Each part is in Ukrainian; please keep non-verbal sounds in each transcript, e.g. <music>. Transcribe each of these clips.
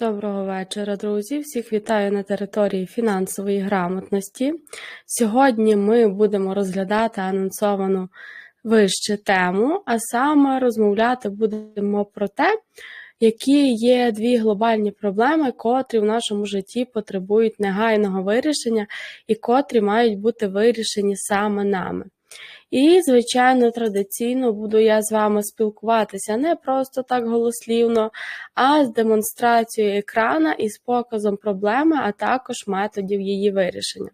Доброго вечора, друзі! Всіх вітаю на території фінансової грамотності. Сьогодні ми будемо розглядати анонсовану вище тему, а саме розмовляти будемо про те, які є дві глобальні проблеми, котрі в нашому житті потребують негайного вирішення і котрі мають бути вирішені саме нами. І, звичайно, традиційно буду я з вами спілкуватися не просто так голослівно, а з демонстрацією екрана і з показом проблеми, а також методів її вирішення.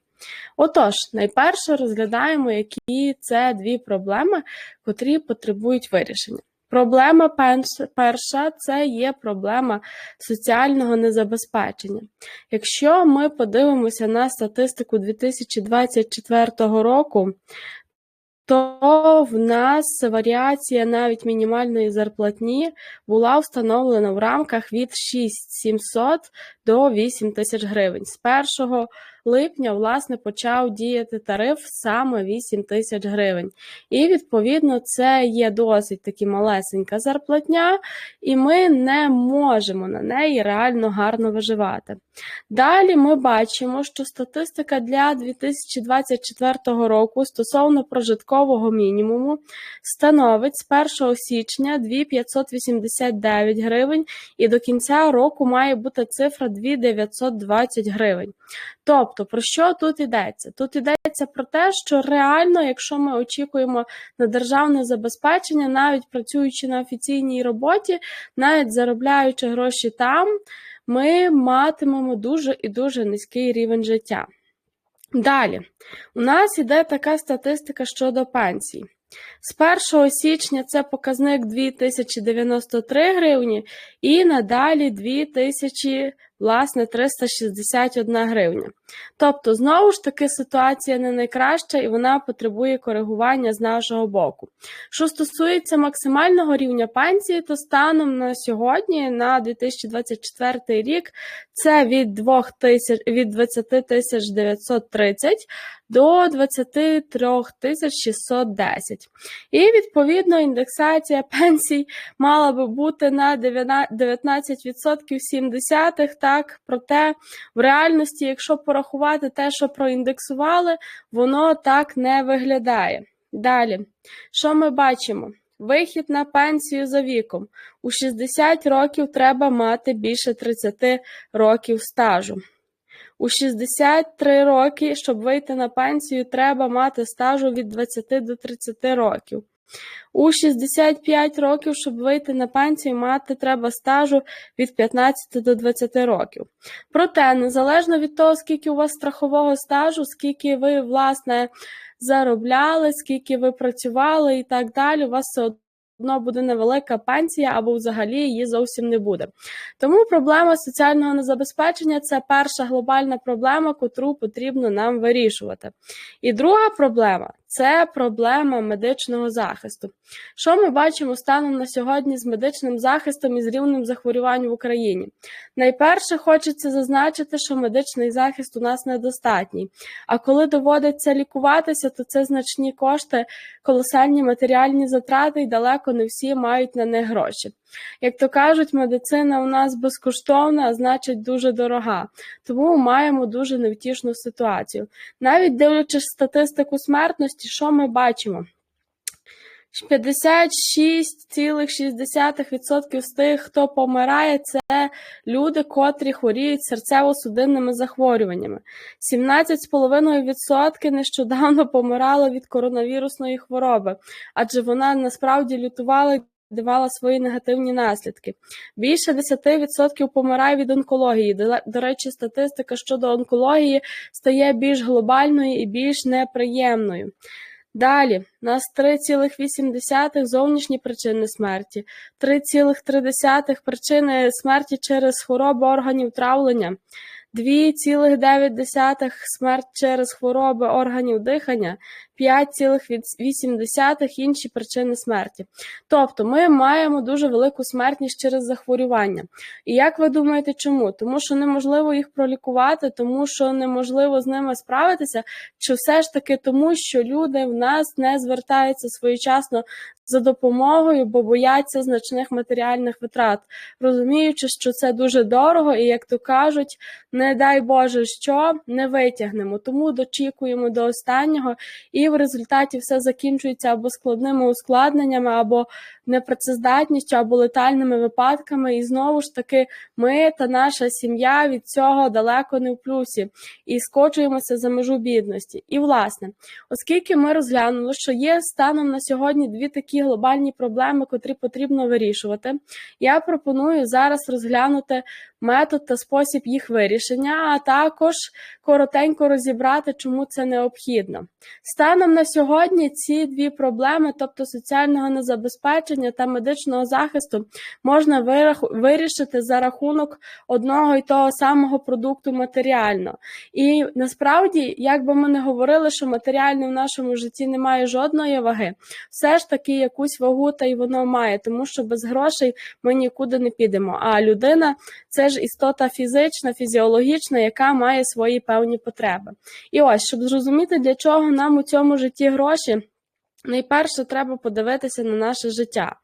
Отож, найперше розглядаємо, які це дві проблеми, котрі потребують вирішення. Проблема перша це є проблема соціального незабезпечення. Якщо ми подивимося на статистику 2024 року, то в нас варіація навіть мінімальної зарплатні була встановлена в рамках від 6700 до 8 тисяч гривень. З 1 липня власне почав діяти тариф саме 8 тисяч гривень. І відповідно це є досить таки малесенька зарплатня, і ми не можемо на неї реально гарно виживати. Далі ми бачимо, що статистика для 2024 року стосовно прожиткового мінімуму становить з 1 січня 2589 гривень, і до кінця року має бути цифра 2920 гривень. Тобто, про що тут йдеться? Тут йдеться про те, що реально, якщо ми очікуємо на державне забезпечення, навіть працюючи на офіційній роботі, навіть заробляючи гроші там, ми матимемо дуже і дуже низький рівень життя. Далі, у нас іде така статистика щодо пенсій. З 1 січня це показник 2093 гривні і надалі 2000 власне 361 гривня. Тобто, знову ж таки, ситуація не найкраща і вона потребує коригування з нашого боку. Що стосується максимального рівня пенсії, то станом на сьогодні, на 2024 рік, це від 2 тисяч, від 20 тисяч 930 до 23 тисяч 610. І, відповідно, індексація пенсій мала би бути на 19% 70 так, проте в реальності, якщо порахувати те, що проіндексували, воно так не виглядає. Далі, що ми бачимо? Вихід на пенсію за віком. У 60 років треба мати більше 30 років стажу. У 63 роки, щоб вийти на пенсію, треба мати стажу від 20 до 30 років. У 65 років, щоб вийти на пенсію, мати треба стажу від 15 до 20 років. Проте, незалежно від того, скільки у вас страхового стажу, скільки ви, власне, заробляли, скільки ви працювали і так далі, у вас все одно буде невелика пенсія або взагалі її зовсім не буде. Тому проблема соціального незабезпечення це перша глобальна проблема, котру потрібно нам вирішувати. І друга проблема це проблема медичного захисту. Що ми бачимо станом на сьогодні з медичним захистом і з рівнем захворювань в Україні? Найперше хочеться зазначити, що медичний захист у нас недостатній. А коли доводиться лікуватися, то це значні кошти, колосальні матеріальні затрати, і далеко не всі мають на них гроші. Як то кажуть, медицина у нас безкоштовна, а значить дуже дорога, тому маємо дуже невтішну ситуацію. Навіть дивлячись статистику смертності, що ми бачимо? 56,6% з тих, хто помирає, це люди, котрі хворіють серцево-судинними захворюваннями. 17,5% нещодавно помирало від коронавірусної хвороби, адже вона насправді лютувала давала свої негативні наслідки. Більше 10% помирає від онкології. До речі, статистика щодо онкології стає більш глобальною і більш неприємною. Далі, у нас 3,8 зовнішні причини смерті, 3,3 причини смерті через хвороби органів травлення, 2,9 смерть через хвороби органів дихання, 5,8 інші причини смерті. Тобто ми маємо дуже велику смертність через захворювання. І як ви думаєте, чому? Тому що неможливо їх пролікувати, тому що неможливо з ними справитися, чи все ж таки тому, що люди в нас не звертаються своєчасно за допомогою, бо бояться значних матеріальних витрат, розуміючи, що це дуже дорого, і як то кажуть, не дай Боже, що не витягнемо. Тому дочікуємо до останнього, і в результаті все закінчується або складними ускладненнями, або непрацездатністю, або летальними випадками. І знову ж таки, ми та наша сім'я від цього далеко не в плюсі і скочуємося за межу бідності. І власне, оскільки ми розглянули, що є станом на сьогодні дві такі глобальні проблеми, котрі потрібно вирішувати, я пропоную зараз розглянути метод та спосіб їх вирішення, а також коротенько розібрати, чому це необхідно. Станом на сьогодні ці дві проблеми, тобто соціального незабезпечення та медичного захисту, можна вирішити за рахунок одного і того самого продукту матеріально. І насправді, як би ми не говорили, що матеріальне в нашому житті не має жодної ваги, все ж таки якусь вагу та й воно має, тому що без грошей ми нікуди не підемо. А людина це ж істота фізична, фізіологічна, яка має свої певні потреби. І ось, щоб зрозуміти, для чого нам у цьому житті гроші, найперше треба подивитися на наше життя.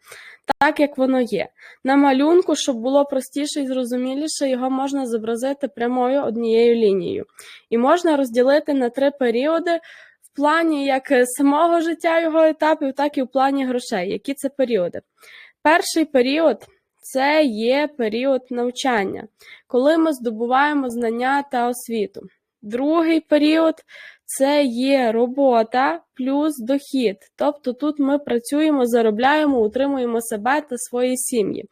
Так, як воно є. На малюнку, щоб було простіше і зрозуміліше, його можна зобразити прямою однією лінією. І можна розділити на три періоди в плані як самого життя його етапів, так і в плані грошей. Які це періоди? Перший період це є період навчання, коли ми здобуваємо знання та освіту. Другий період це є робота плюс дохід. Тобто тут ми працюємо, заробляємо, утримуємо себе та свої сім'ї.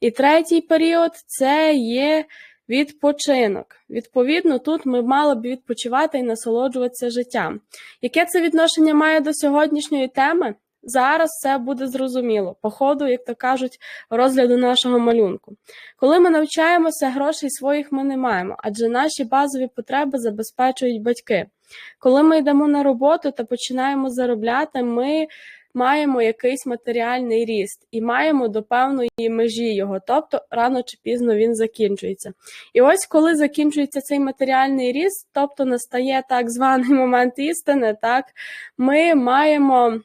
І третій період це є відпочинок. Відповідно, тут ми мали б відпочивати і насолоджуватися життям. Яке це відношення має до сьогоднішньої теми? Зараз все буде зрозуміло, по ходу, як то кажуть, розгляду нашого малюнку. Коли ми навчаємося, грошей своїх ми не маємо, адже наші базові потреби забезпечують батьки. Коли ми йдемо на роботу та починаємо заробляти, ми маємо якийсь матеріальний ріст і маємо до певної межі його, тобто рано чи пізно він закінчується. І ось коли закінчується цей матеріальний ріст, тобто настає так званий <laughs> момент істини, так ми маємо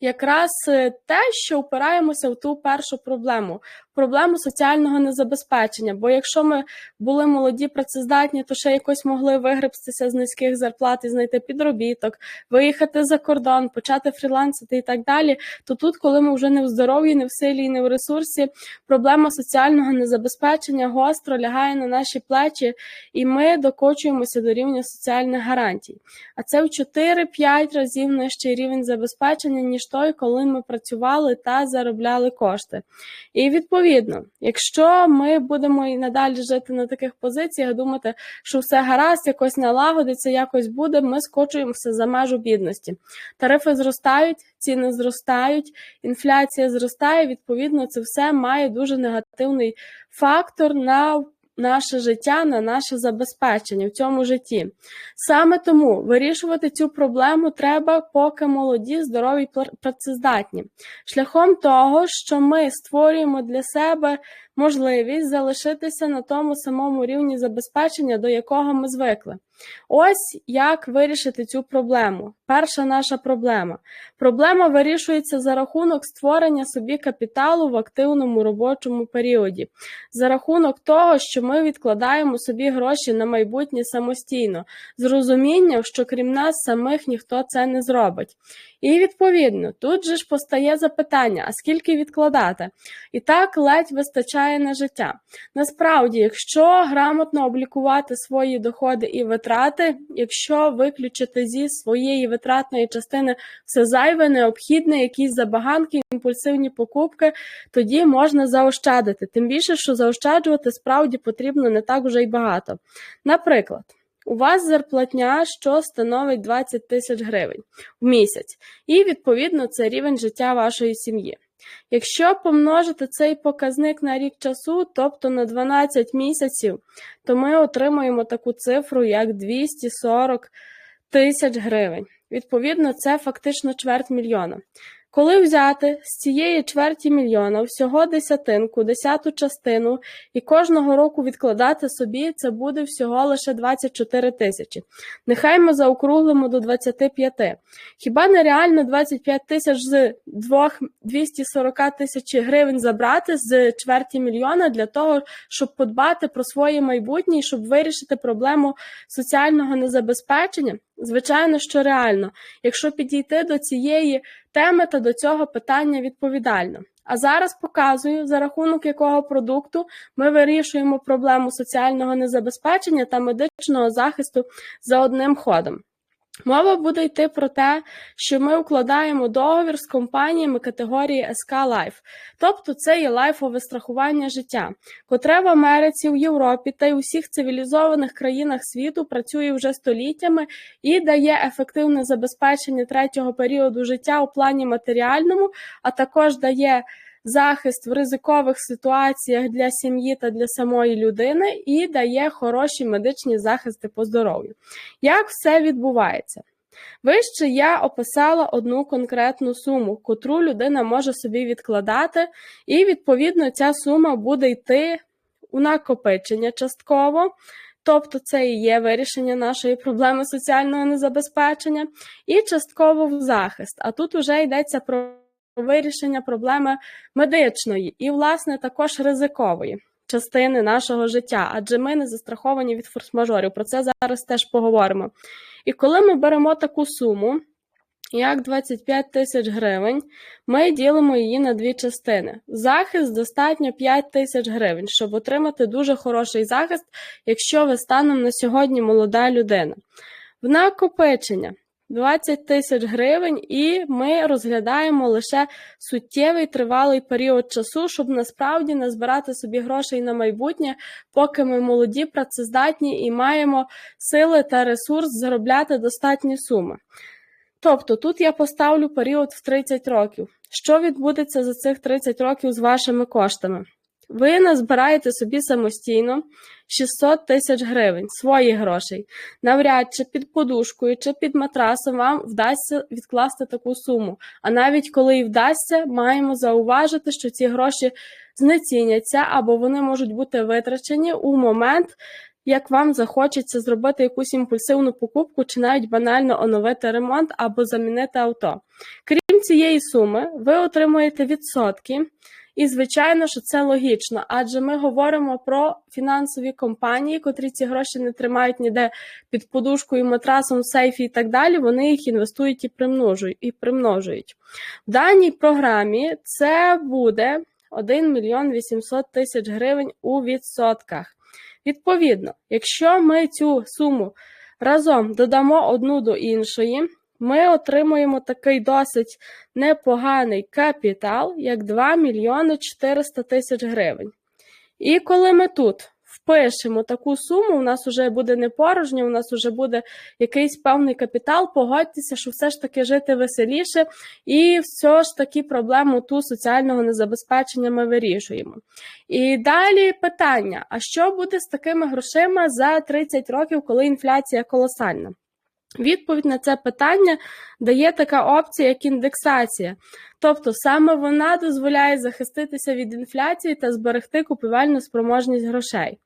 якраз е, те, що впираємося в ту першу проблему проблему соціального незабезпечення. Бо якщо ми були молоді, працездатні, то ще якось могли вигребстися з низьких зарплат і знайти підробіток, виїхати за кордон, почати фрілансити і так далі. То тут, коли ми вже не в здоров'ї, не в силі не в ресурсі, проблема соціального незабезпечення гостро лягає на наші плечі, і ми докочуємося до рівня соціальних гарантій. А це в 4-5 разів нижчий рівень забезпечення, ніж той, коли ми працювали та заробляли кошти. І відповідно. Якщо ми будемо і надалі жити на таких позиціях, думати, що все гаразд, якось налагодиться, якось буде, ми скочуємося за межу бідності. Тарифи зростають, ціни зростають, інфляція зростає. Відповідно, це все має дуже негативний фактор на наше життя, на наше забезпечення в цьому житті. Саме тому вирішувати цю проблему треба, поки молоді, здорові працездатні, шляхом того, що ми створюємо для себе можливість залишитися на тому самому рівні забезпечення, до якого ми звикли. Ось як вирішити цю проблему. Перша наша проблема. Проблема вирішується за рахунок створення собі капіталу в активному робочому періоді, за рахунок того, що ми відкладаємо собі гроші на майбутнє самостійно, з розумінням, що крім нас самих ніхто це не зробить. І відповідно, тут же ж постає запитання: а скільки відкладати? І так ледь вистачає на життя. Насправді, якщо грамотно облікувати свої доходи і витрати, якщо виключити зі своєї витратної частини все зайве, необхідне, якісь забаганки, імпульсивні покупки, тоді можна заощадити. Тим більше, що заощаджувати справді потрібно не так вже й багато. Наприклад. У вас зарплатня, що становить 20 тисяч гривень в місяць, і відповідно це рівень життя вашої сім'ї. Якщо помножити цей показник на рік часу, тобто на 12 місяців, то ми отримаємо таку цифру, як 240 тисяч гривень. Відповідно, це фактично чверть мільйона. Коли взяти з цієї чверті мільйона всього десятинку, десяту частину і кожного року відкладати собі, це буде всього лише 24 тисячі. Нехай ми заокруглимо до 25. Хіба не реально 25 тисяч з 2 240 тисяч гривень забрати з чверті мільйона для того, щоб подбати про своє майбутнє щоб вирішити проблему соціального незабезпечення? Звичайно, що реально, якщо підійти до цієї теми та до цього питання відповідально. А зараз показую, за рахунок якого продукту ми вирішуємо проблему соціального незабезпечення та медичного захисту за одним ходом. Мова буде йти про те, що ми укладаємо договір з компаніями категорії SK Life, тобто це є лайфове страхування життя, котре в Америці, в Європі та й усіх цивілізованих країнах світу працює вже століттями і дає ефективне забезпечення третього періоду життя у плані матеріальному, а також дає захист в ризикових ситуаціях для сім'ї та для самої людини і дає хороші медичні захисти по здоров'ю. Як все відбувається? Вище я описала одну конкретну суму, котру людина може собі відкладати, і, відповідно, ця сума буде йти у накопичення частково. Тобто це і є вирішення нашої проблеми соціального незабезпечення, і частково в захист. А тут вже йдеться про вирішення проблеми медичної і, власне, також ризикової частини нашого життя, адже ми не застраховані від форс-мажорів. Про це зараз теж поговоримо. І коли ми беремо таку суму, як 25 тисяч гривень, ми ділимо її на дві частини. Захист достатньо 5 тисяч гривень, щоб отримати дуже хороший захист, якщо ви станом на сьогодні молода людина. В накопичення 20 тисяч гривень, і ми розглядаємо лише суттєвий тривалий період часу, щоб насправді назбирати собі грошей на майбутнє, поки ми молоді, працездатні і маємо сили та ресурс заробляти достатні суми. Тобто тут я поставлю період в 30 років. Що відбудеться за цих 30 років з вашими коштами? Ви назбираєте собі самостійно 600 тисяч гривень своїх грошей. Навряд чи під подушкою чи під матрасом вам вдасться відкласти таку суму. А навіть коли і вдасться, маємо зауважити, що ці гроші знеціняться або вони можуть бути витрачені у момент. Як вам захочеться зробити якусь імпульсивну покупку, чи навіть банально оновити ремонт або замінити авто. Крім цієї суми, ви отримуєте відсотки і, звичайно, що це логічно, адже ми говоримо про фінансові компанії, котрі ці гроші не тримають ніде під подушкою, матрасом, сейфі і так далі. Вони їх інвестують і примножують. І примножують. В даній програмі це буде 1 мільйон 800 тисяч гривень у відсотках. Відповідно, якщо ми цю суму разом додамо одну до іншої, ми отримуємо такий досить непоганий капітал, як 2 мільйони 400 тисяч гривень. І коли ми тут впишемо таку суму, у нас вже буде не порожньо, у нас вже буде якийсь певний капітал, погодьтеся, що все ж таки жити веселіше, і все ж таки проблему ту соціального незабезпечення ми вирішуємо. І далі питання: а що буде з такими грошима за 30 років, коли інфляція колосальна? Відповідь на це питання дає така опція, як індексація. Тобто саме вона дозволяє захиститися від інфляції та зберегти купівельну спроможність грошей.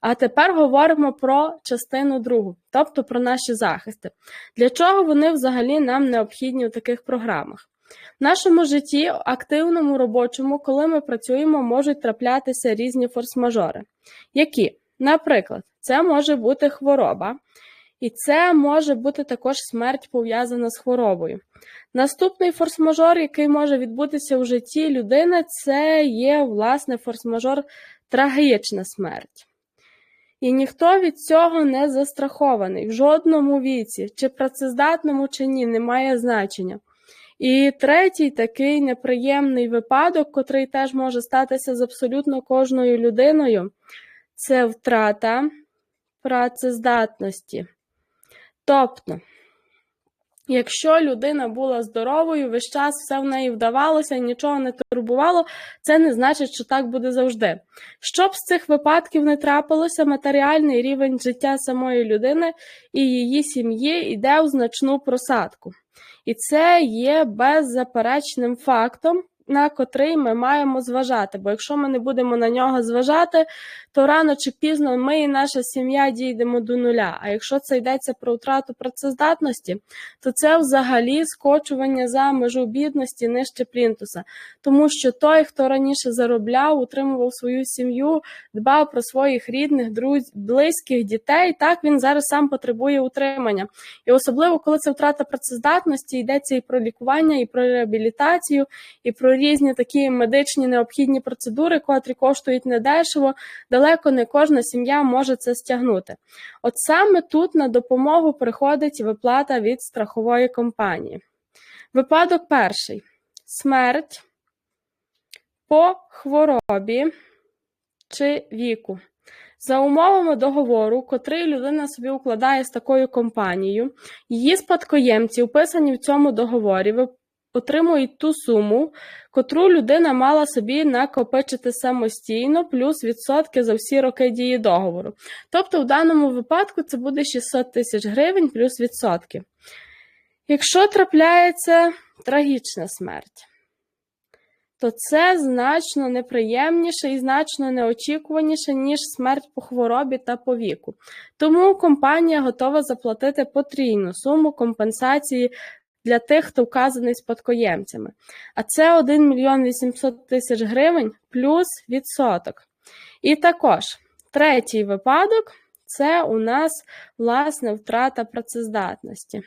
А тепер говоримо про частину другу, тобто про наші захисти. Для чого вони взагалі нам необхідні у таких програмах? В нашому житті, активному робочому, коли ми працюємо, можуть траплятися різні форс-мажори. Які? Наприклад, це може бути хвороба. І це може бути також смерть пов'язана з хворобою. Наступний форс-мажор, який може відбутися у житті людини, це є, власне, форс-мажор трагічна смерть. І ніхто від цього не застрахований в жодному віці, чи працездатному, чи ні, не має значення. І третій такий неприємний випадок, котрий теж може статися з абсолютно кожною людиною, це втрата працездатності. Тобто, Якщо людина була здоровою, весь час все в неї вдавалося, нічого не турбувало, це не значить, що так буде завжди. Щоб з цих випадків не трапилося, матеріальний рівень життя самої людини і її сім'ї йде у значну просадку. І це є беззаперечним фактом, на котрий ми маємо зважати. Бо якщо ми не будемо на нього зважати, то рано чи пізно ми і наша сім'я дійдемо до нуля. А якщо це йдеться про втрату працездатності, то це взагалі скочування за межу бідності нижче плінтуса. Тому що той, хто раніше заробляв, утримував свою сім'ю, дбав про своїх рідних, друзів, близьких дітей, так він зараз сам потребує утримання. І особливо, коли це втрата працездатності, йдеться і про лікування, і про реабілітацію, і про різні такі медичні необхідні процедури, котрі коштують недешево. Далеко не кожна сім'я може це стягнути. От саме тут на допомогу приходить виплата від страхової компанії. Випадок перший: смерть по хворобі чи віку. За умовами договору, котрий людина собі укладає з такою компанією, її спадкоємці, вписані в цьому договорі, отримують ту суму, котру людина мала собі накопичити самостійно, плюс відсотки за всі роки дії договору. Тобто, в даному випадку це буде 600 тисяч гривень плюс відсотки. Якщо трапляється трагічна смерть, то це значно неприємніше і значно неочікуваніше, ніж смерть по хворобі та по віку. Тому компанія готова заплатити потрійну суму компенсації для тих, хто вказаний спадкоємцями. А це 1 мільйон 800 тисяч гривень плюс відсоток. І також третій випадок це у нас власне втрата працездатності.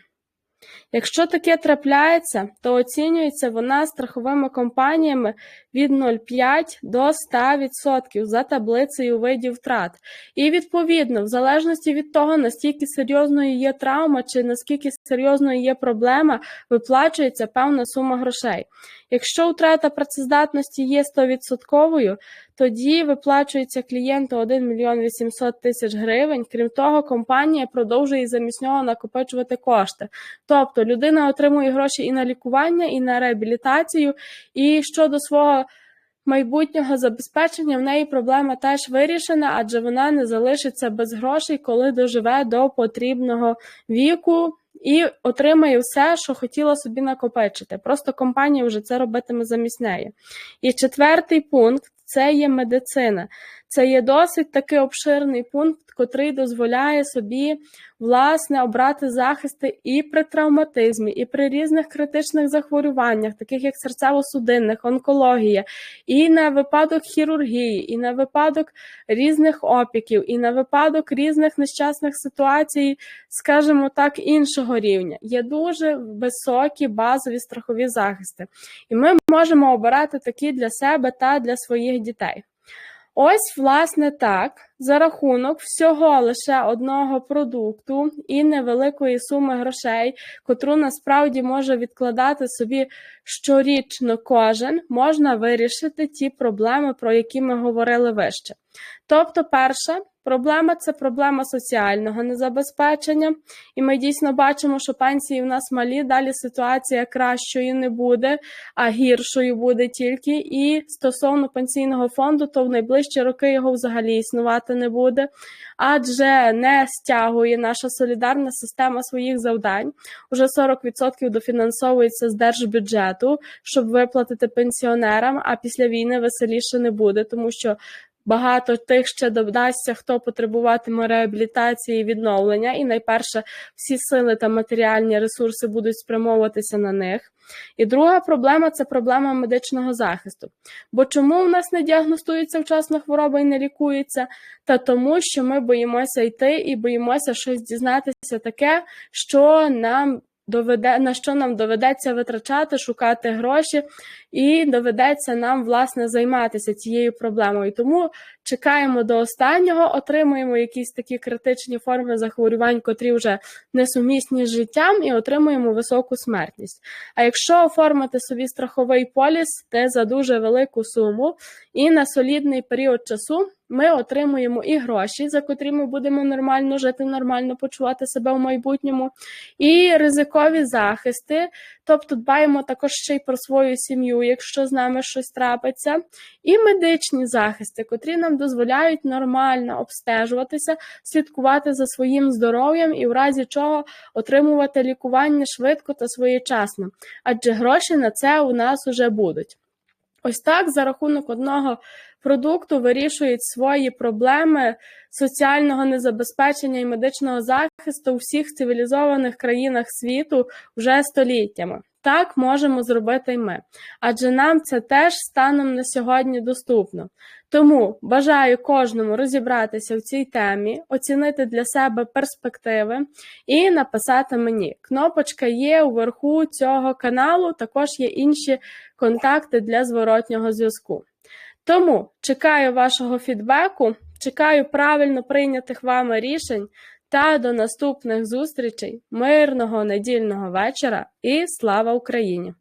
Якщо таке трапляється, то оцінюється вона страховими компаніями від 0,5 до 100% за таблицею видів втрат. І відповідно, в залежності від того, наскільки серйозною є травма чи наскільки серйозною є проблема, виплачується певна сума грошей. Якщо втрата працездатності є 100%, тоді виплачується клієнту 1 мільйон 800 тисяч гривень. Крім того, компанія продовжує замість нього накопичувати кошти. Тобто людина отримує гроші і на лікування, і на реабілітацію, і щодо свого майбутнього забезпечення в неї проблема теж вирішена, адже вона не залишиться без грошей, коли доживе до потрібного віку. І отримає все, що хотіла собі накопичити. Просто компанія вже це робитиме замість неї. І четвертий пункт це є медицина. Це є досить таки обширний пункт, котрий дозволяє собі власне обрати захисти і при травматизмі, і при різних критичних захворюваннях, таких як серцево-судинних, онкологія, і на випадок хірургії, і на випадок різних опіків, і на випадок різних нещасних ситуацій, скажімо так, іншого рівня. Є дуже високі базові страхові захисти, і ми можемо обирати такі для себе та для своїх дітей. Ось, власне, так, за рахунок всього лише одного продукту і невеликої суми грошей, котру насправді може відкладати собі щорічно кожен, можна вирішити ті проблеми, про які ми говорили вище. Тобто, перша проблема це проблема соціального незабезпечення, і ми дійсно бачимо, що пенсії в нас малі, далі ситуація кращою не буде, а гіршою буде тільки. І стосовно пенсійного фонду, то в найближчі роки його взагалі існувати не буде, адже не стягує наша солідарна система своїх завдань. Уже 40% дофінансовується з держбюджету, щоб виплатити пенсіонерам, а після війни веселіше не буде, тому що Багато тих ще додасться, хто потребуватиме реабілітації і відновлення, і найперше всі сили та матеріальні ресурси будуть спрямовуватися на них. І друга проблема це проблема медичного захисту. Бо чому в нас не діагностується вчасна хвороба і не лікується? Та тому, що ми боїмося йти і боїмося щось дізнатися таке, що нам доведе на що нам доведеться витрачати, шукати гроші, і доведеться нам власне займатися цією проблемою. Тому чекаємо до останнього, отримуємо якісь такі критичні форми захворювань, котрі вже несумісні з життям, і отримуємо високу смертність. А якщо оформити собі страховий поліс, де за дуже велику суму і на солідний період часу. ми отримуємо і гроші, за котрі ми будемо нормально жити, нормально почувати себе в майбутньому, і ризикові захисти, тобто дбаємо також ще й про свою сім'ю, якщо з нами щось трапиться, і медичні захисти, котрі нам дозволяють нормально обстежуватися, слідкувати за своїм здоров'ям і в разі чого отримувати лікування швидко та своєчасно, адже гроші на це у нас уже будуть. Ось так за рахунок одного продукту вирішують свої проблеми соціального незабезпечення і медичного захисту у всіх цивілізованих країнах світу вже століттями. Так можемо зробити й ми, адже нам це теж станом на сьогодні доступно. Тому бажаю кожному розібратися в цій темі, оцінити для себе перспективи і написати мені. Кнопочка є уверху цього каналу, також є інші контакти для зворотнього зв'язку. Тому чекаю вашого фідбеку, чекаю правильно прийнятих вами рішень та до наступних зустрічей, мирного недільного вечора і слава Україні!